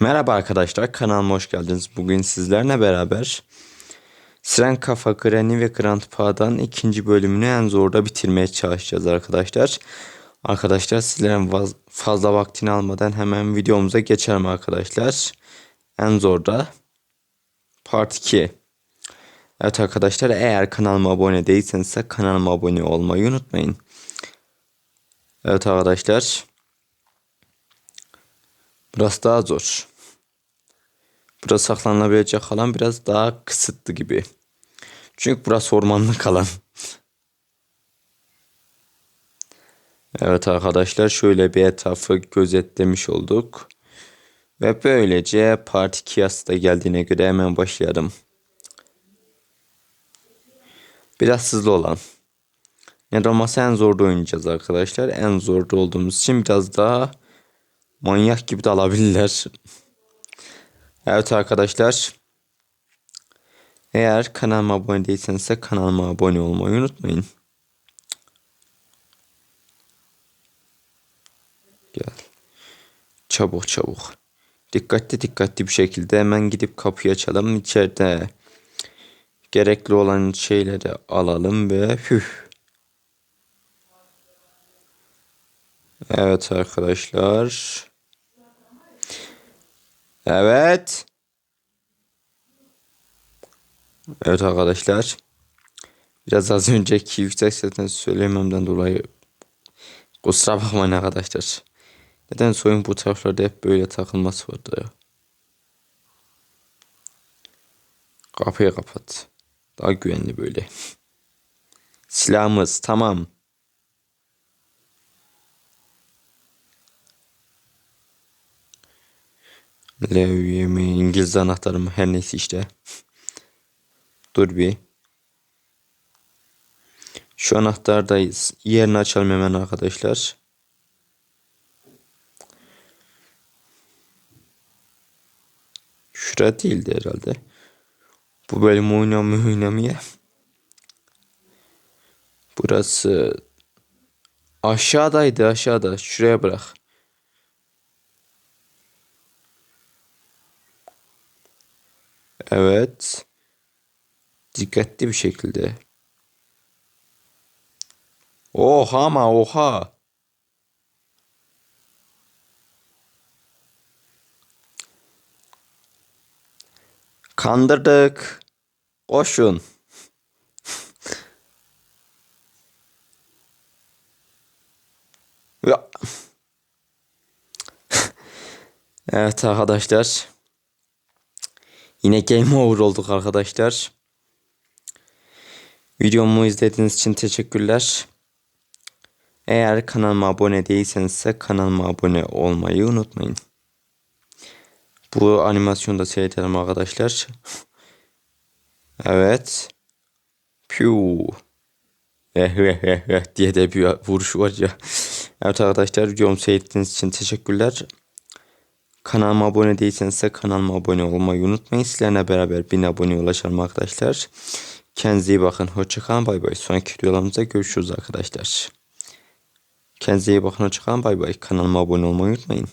Merhaba arkadaşlar kanalıma hoş geldiniz. Bugün sizlerle beraber Siren Kafa Granny ve Grandpa'dan ikinci bölümünü en zorda bitirmeye çalışacağız arkadaşlar. Arkadaşlar sizlerin fazla vaktini almadan hemen videomuza geçelim arkadaşlar. En zorda Part 2. Evet arkadaşlar eğer kanalıma abone değilseniz de kanalıma abone olmayı unutmayın. Evet arkadaşlar. Burası daha zor. Burası saklanabilecek alan biraz daha kısıtlı gibi. Çünkü burası ormanlık alan. Evet arkadaşlar şöyle bir etrafı gözetlemiş olduk. Ve böylece Part 2 da geldiğine göre hemen başlayalım. Biraz hızlı olan. Ne olmasa en zorda oynayacağız arkadaşlar. En zorda olduğumuz için biraz daha manyak gibi de alabilirler. Evet arkadaşlar. Eğer kanalıma abone değilseniz de kanalıma abone olmayı unutmayın. Gel. Çabuk çabuk. Dikkatli dikkatli bir şekilde hemen gidip kapıyı açalım. İçeride gerekli olan şeyleri alalım ve hüh. Evet arkadaşlar. Evet. Evet arkadaşlar. Biraz az önceki yüksek sesten söylememden dolayı kusura bakmayın arkadaşlar. Neden oyun bu taraflarda hep böyle takılması vardı ya. Kapıyı kapat. Daha güvenli böyle. Silahımız tamam. Levye mi İngiliz anahtarı mı her neyse işte. Dur bir. Şu anahtardayız. Yerini açalım hemen arkadaşlar. Şura değildi herhalde. Bu bölüm oynamıyor oynamıyor. Burası aşağıdaydı aşağıda. Şuraya bırak. Evet. Dikkatli bir şekilde. Oha ama oha. Kandırdık. Koşun. Evet arkadaşlar. Yine game over olduk arkadaşlar. Videomu izlediğiniz için teşekkürler. Eğer kanalıma abone değilseniz ise kanalıma abone olmayı unutmayın. Bu animasyonu da seyredelim arkadaşlar. evet. Piu. diye de bir vuruş var ya. Evet arkadaşlar videomu seyrettiğiniz için teşekkürler. Kanalıma abone değilseniz ise kanalıma abone olmayı unutmayın. Sizlerle beraber 1000 aboneye ulaşalım arkadaşlar. Kendinize iyi bakın. Hoşçakalın. Bay bay. Sonraki videolarımızda görüşürüz arkadaşlar. Kendinize iyi bakın. Hoşçakalın. Bay bay. Kanalıma abone olmayı unutmayın.